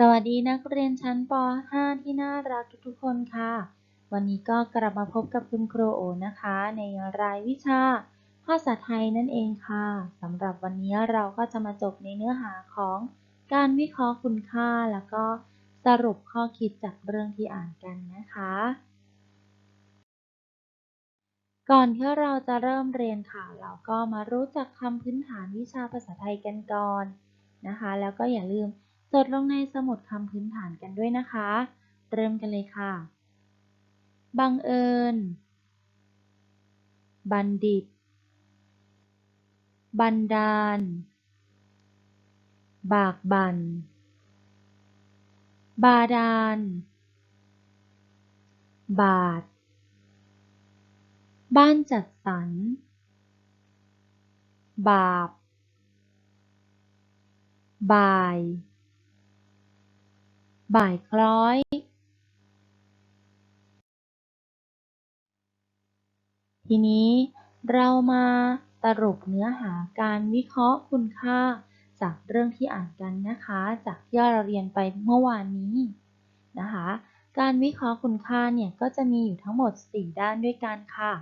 สวัสดีนักเรียนชั้นป .5 ที่น่ารักทุกๆคนค่ะ วันนี้ก็กลับมาพบกับคุณครูโอนะคะ ในรายวิชา ภาษาไทยนั่นเองค่ะสำหรับวันนี้เราก็จะมาจบในเนื้อหาของการวิเคราะห์คุณค่า แล้วก็สรุปข้อคิดจากเรื่องที่อ่านกันนะคะ ก่อนที่เราจะเริ่มเรียนค่ะ เราก็มารู้จักคำพื้นฐานวิชาภาษาไทยกันก่อนนะคะ แล้วก็อย่าลืม จดลงในสมุดคำพื้นฐานกันด้วยนะคะ เริ่มกันเลยค่ะ บังเอิญ บัณฑิต บันดาล บากบัน บาดาล บาท บ้านจัดสรร บาปบ่าย บ่ายคล้อยทีนี้เรามาสรุปเนื้อหาการวิเคราะห์คุณค่า จากเรื่องที่อ่านกันนะคะ จากที่เราเรียนไปเมื่อวานนี้นะคะ การวิเคราะห์คุณค่าเนี่ยก็จะมีอยู่ทั้งหมด 4 ด้านด้วยกันค่ะ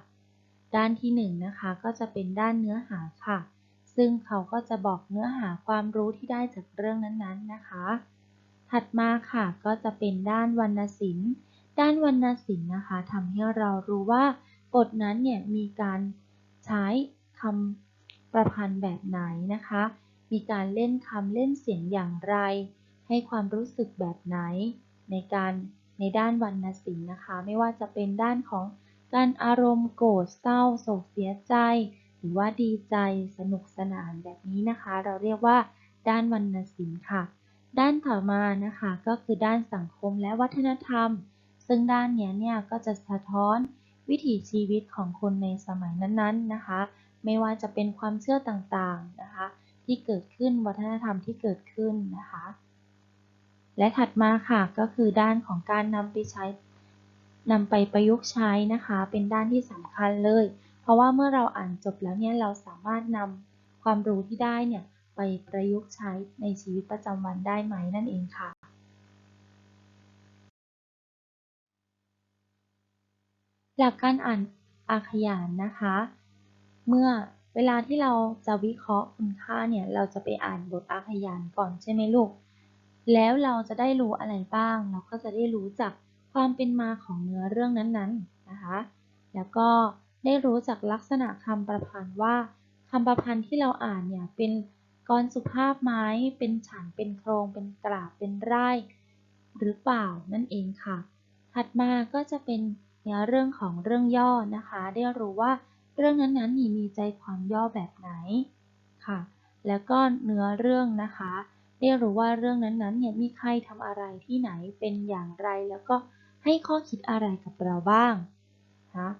ด้านที่1นนะคะก็จะเป็นด้านเนื้อหาค่ะ ซึ่งเขาก็จะบอกเนื้อหาความรู้ที่ได้จากเรื่องนั้นๆนะคะ ถัดมาค่ะก็จะเป็นด้านวรรณศิลป์ ด้านวรรณศิลป์นะคะทำให้เรารู้ว่าบทนั้นเนี่ยมีการใช้คำประพันธ์แบบไหนนะคะ มีการเล่นคำเล่นเสียงอย่างไร ให้ความรู้สึกแบบไหน ในการในด้านวรรณศิลป์นะคะ ไม่ว่าจะเป็นด้านของการอารมณ์โกรธเศร้าโศกเสียใจ หรือว่าดีใจสนุกสนานแบบนี้นะคะ เราเรียกว่าด้านวรรณศิลป์ค่ะ ด้านต่อมานะคะก็คือด้านสังคมและวัฒนธรรม ซึ่งด้านนี้เนี่ยก็จะสะท้อนวิถีชีวิตของคนในสมัยนั้นๆนะคะ ไม่ว่าจะเป็นความเชื่อต่างๆนะคะ ที่เกิดขึ้นวัฒนธรรมที่เกิดขึ้นนะคะ และถัดมาค่ะก็คือด้านของการนำไปใช้นำไปประยุกต์ใช้นะคะ เป็นด้านที่สำคัญเลย เพราะว่าเมื่อเราอ่านจบแล้วเนี่ยเราสามารถนำความรู้ที่ได้เนี่ย ไปประยุกต์ใช้ในชีวิตประจำวันได้ไหมนั่นเองค่ะ หลักการอ่านอาขยานนะคะ เมื่อเวลาที่เราจะวิเคราะห์คุณค่าเนี่ยเราจะไปอ่านบทอาขยานก่อนใช่ไหมลูก แล้วเราจะได้รู้อะไรบ้าง เราก็จะได้รู้จักความเป็นมาของเนื้อเรื่องนั้นๆนะคะ แล้วก็ได้รู้จักลักษณะคำประพันธ์ว่าคำประพันธ์ที่เราอ่านเนี่ยเป็น กรสุภาพไม้เป็นฉันเป็นโครงเป็นกราบเป็นไร่ หรือเปล่านั่นเองค่ะ ถัดมาก็จะเป็นเนื้อเรื่องของเรื่องย่อนะคะ ได้รู้ว่าเรื่องนั้นๆมีใจความย่อแบบไหนค่ะ แล้วก็เนื้อเรื่องนะคะ ได้รู้ว่าเรื่องนั้นๆเนี่ยมีใครทำอะไรที่ไหนเป็นอย่างไร แล้วก็ให้ข้อคิดอะไรกับเราบ้างนะ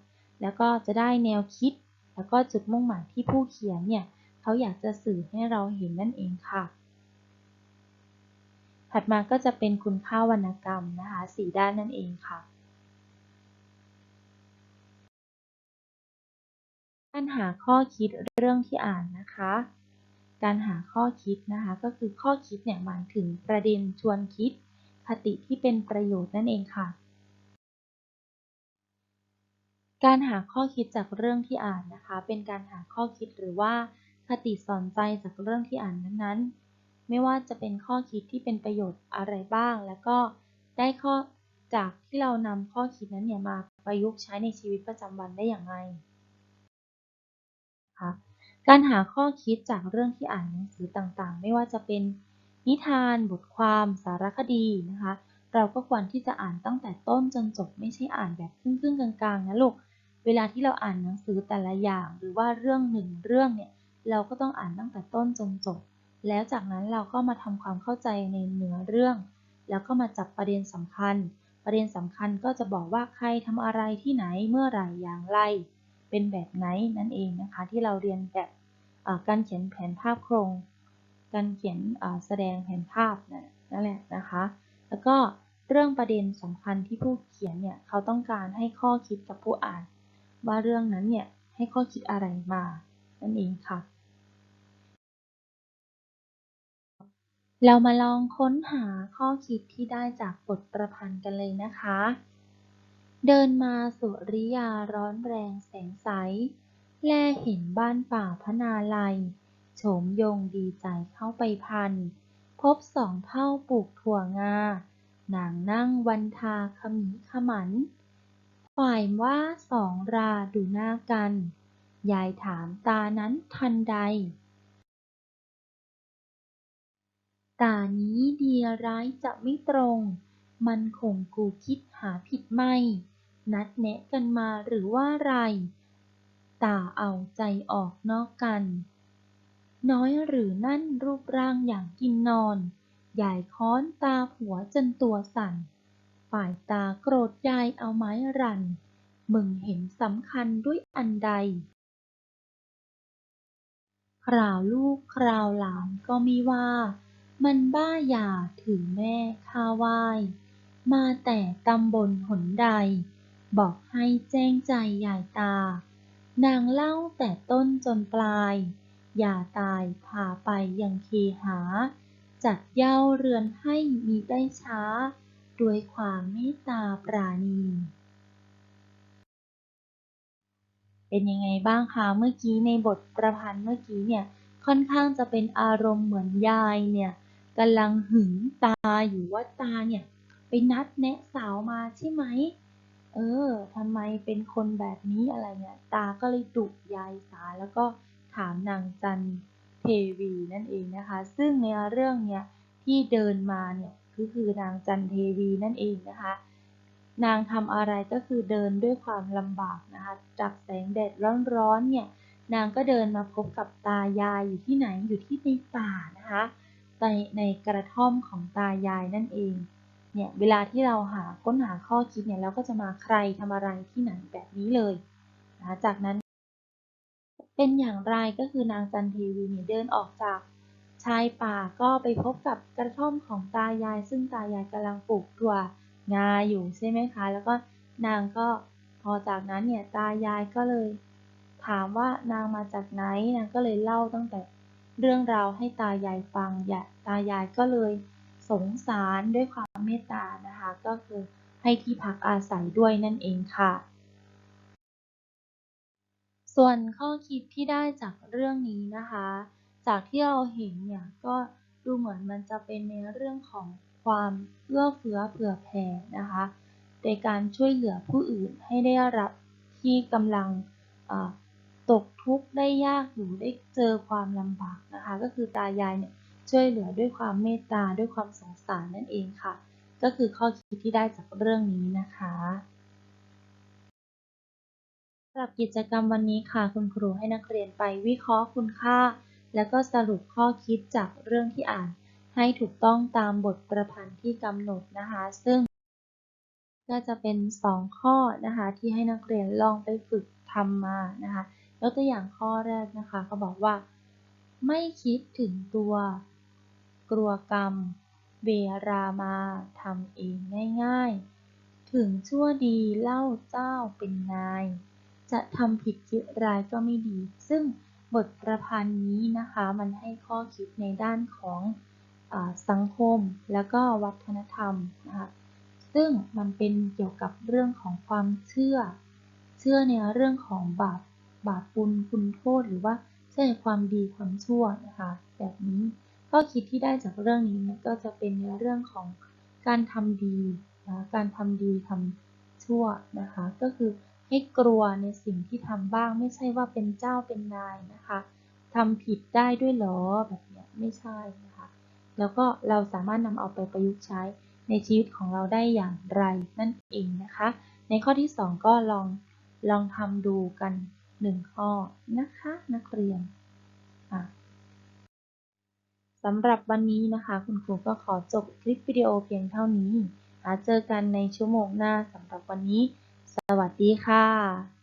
แล้วก็จะได้แนวคิด แล้วก็จุดมุ่งหมายที่ผู้เขียนเนี่ย เขาอยากจะสื่อให้เราเห็นนั่นเองค่ะ ถัดมาก็จะเป็นคุณค่าวรรณกรรมนะคะสีด้านนั่นเองค่ะการหาข้อคิดเรื่องที่อ่านนะคะ การหาข้อคิดนะคะก็คือข้อคิดเนี่ยหมายถึงประเด็นชวนคิด คติที่เป็นประโยชน์นั่นเองค่ะ การหาข้อคิดจากเรื่องที่อ่านนะคะ เป็นการหาข้อคิดหรือว่า คติสอนใจจากเรื่องที่อ่านนั้นๆ ไม่ว่าจะเป็นข้อคิดที่เป็นประโยชน์อะไรบ้าง แล้วก็ได้ข้อจากที่เรานำข้อคิดนั้นเนี่ยมาประยุกต์ใช้ในชีวิตประจำวันได้อย่างไรคะการหาข้อคิดจากเรื่องที่อ่านหนังสือต่างๆ ไม่ว่าจะเป็นนิทาน บทความสารคดีนะคะ เราก็ควรที่จะอ่านตั้งแต่ต้นจนจบไม่ใช่อ่านแบบครึ่งๆกลางๆนะลูกเวลาที่เราอ่านหนังสือแต่ละอย่าง หรือว่าเรื่องหนึ่งเรื่องเนี่ย เราก็ต้องอ่านตั้งแต่ต้นจนจบ แล้วจากนั้นเราก็มาทำความเข้าใจในเนื้อเรื่อง แล้วก็มาจับประเด็นสำคัญ ประเด็นสำคัญก็จะบอกว่าใครทำอะไรที่ไหนเมื่อไหร่อย่างไร เป็นแบบไหนนั่นเองนะคะ ที่เราเรียนแบบการเขียนแผนภาพโครง การเขียนแสดงแผนภาพนั่นแหละนะคะ แล้วก็เรื่องประเด็นสำคัญที่ผู้เขียนเนี่ยเขาต้องการให้ข้อคิดกับผู้อ่าน ว่าเรื่องนั้นเนี่ยให้ข้อคิดอะไรมา นั่นเองค่ะ เรามาลองค้นหาข้อคิดที่ได้จากบทประพันธ์กันเลยนะคะ เดินมาสุริยาร้อนแรงแสงใส แลเห็นบ้านป่าพนาลัยโฉมยงดีใจเข้าไปพัน พบสองเท่าปลูกถั่วงา นางนั่งวันทาขมิขมันฝ่ายว่าสองราดูหน้ากัน ยายถามตานั้นทันใด ตานี้ดีร้ายจะไม่ตรง มันคงกูคิดหาผิดไม่ นัดแนะกันมาหรือว่าไรตาเอาใจออกนอกกัน น้อยหรือนั่นรูปร่างอย่างกินนอนยายค้อนตาผัวจนตัวสั่น ฝ่ายตาโกรธยายเอาไม้รัน มึงเห็นสำคัญด้วยอันใด คราวลูกคราวหลานก็ไม่ว่า มันบ้าหย่าถือแม่ข้าไหว้มาแต่ตำบลหนใด บอกให้แจ้งใจยายตา นางเล่าแต่ต้นจนปลายอย่าตายพาไปยังเคหา จัดเย้าเรือนให้มีได้ช้า ด้วยความเมตตาปราณี เป็นยังไงบ้างคะเมื่อกี้ในบทประพันธ์เมื่อกี้เนี่ยค่อนข้างจะเป็นอารมณ์เหมือนยายเนี่ยกำลังหึงตาอยู่ว่าตาเนี่ยไปนัดแนะสาวมาใช่ไหมเออทำไมเป็นคนแบบนี้อะไรเนี่ยตาก็เลยดุยายสาแล้วก็ถามนางจันเทวีนั่นเองนะคะ ซึ่งในเรื่องเนี่ยที่เดินมาเนี่ยก็คือนางจันเทวีนั่นเองนะคะ นางทำอะไรก็คือเดินด้วยความลำบากนะคะจากแสงแดดร้อนๆเนี่ยนางก็เดินมาพบกับตายายอยู่ที่ไหนอยู่ที่ในป่านะคะในในกระท่อมของตายายนั่นเองเนี่ยเวลาที่เราหาค้นหาข้อคิดเนี่ยเราก็จะมาใครทำอะไรที่ไหนแบบนี้เลยนะคะจากนั้น เป็นอย่างไรก็คือนางจันทีวีเนี่ยเดินออกจากชายป่าก็ไปพบกับกระท่อมของตายาย ซึ่งตายายกำลังปลูกถั่ว งาอยู่ใช่ไหมคะ แล้วก็นางก็พอจากนั้นเนี่ยตายายก็เลย ถามว่านางมาจากไหนนางก็เลยเล่าตั้งแต่เรื่องราวให้ตายายฟังยาตายายก็เลยสงสารด้วยความเมตตานะคะ ก็คือให้ที่พักอาศัยด้วยนั่นเองค่ะ ส่วนข้อคิดที่ได้จากเรื่องนี้นะคะ จากที่เราเห็นเนี่ยก็ดูเหมือนมันจะเป็นในเรื่องของ ความเอื้อเฟื้อเผื่อแผ่นะคะในการช่วยเหลือผู้อื่นให้ได้รับที่กำลังตกทุกข์ได้ยากอยู่ได้เจอความลำบากนะคะก็คือตายายเนี่ยช่วยเหลือด้วยความเมตตาด้วยความสงสารนั่นเองค่ะ ก็คือข้อคิดที่ได้จากเรื่องนี้นะคะสำหรับกิจกรรมวันนี้ค่ะคุณครูให้นักเรียนไปวิเคราะห์คุณค่า แล้วก็สรุปข้อคิดจากเรื่องที่อ่าน ให้ถูกต้องตามบทประพันธ์ที่กำหนดนะคะ ซึ่งก็จะเป็น 2 ข้อนะคะที่ให้นักเรียนลองไปฝึกทำมานะคะยกตัวอย่างข้อแรกนะคะเขาบอกว่า ไม่คิดถึงตัว กลัวกรรม เวรามาทำเองง่ายๆ ถึงชั่วดีเล่าเจ้าเป็นนาย จะทำผิดคิดร้ายก็ไม่ดี ซึ่งบทประพันธ์นี้นะคะ มันให้ข้อคิดในด้านของ สังคม แล้วก็วัฒนธรรมนะคะซึ่งมันเป็นเกี่ยวกับเรื่องของความเชื่อ เชื่อในเรื่องของบาปบาปบุญคุณโทษหรือว่าเชื่อในความดีความชั่วนะคะแบบนี้ข้อคิดที่ได้จากเรื่องนี้เนี่ยก็จะเป็นในเรื่องของการทำดีนะการทำดีทำชั่วนะคะก็คือให้กลัวในสิ่งที่ทำบ้าง ไม่ใช่ว่าเป็นเจ้าเป็นนายนะคะทำผิดได้ด้วยหรอแบบนี้ไม่ใช่นะ แล้วก็เราสามารถนำเอาไปประยุกต์ใช้ในชีวิตของเราได้อย่างไรนั่นเองนะคะ ในข้อที่ 2 ก็ลองลองทำดูกันหนึ่งข้อนะคะนักเรียนสำหรับวันนี้นะคะ คุณครูก็ขอจบคลิปวิดีโอเพียงเท่านี้เจอกันในชั่วโมงหน้าสำหรับวันนี้ สวัสดีค่ะ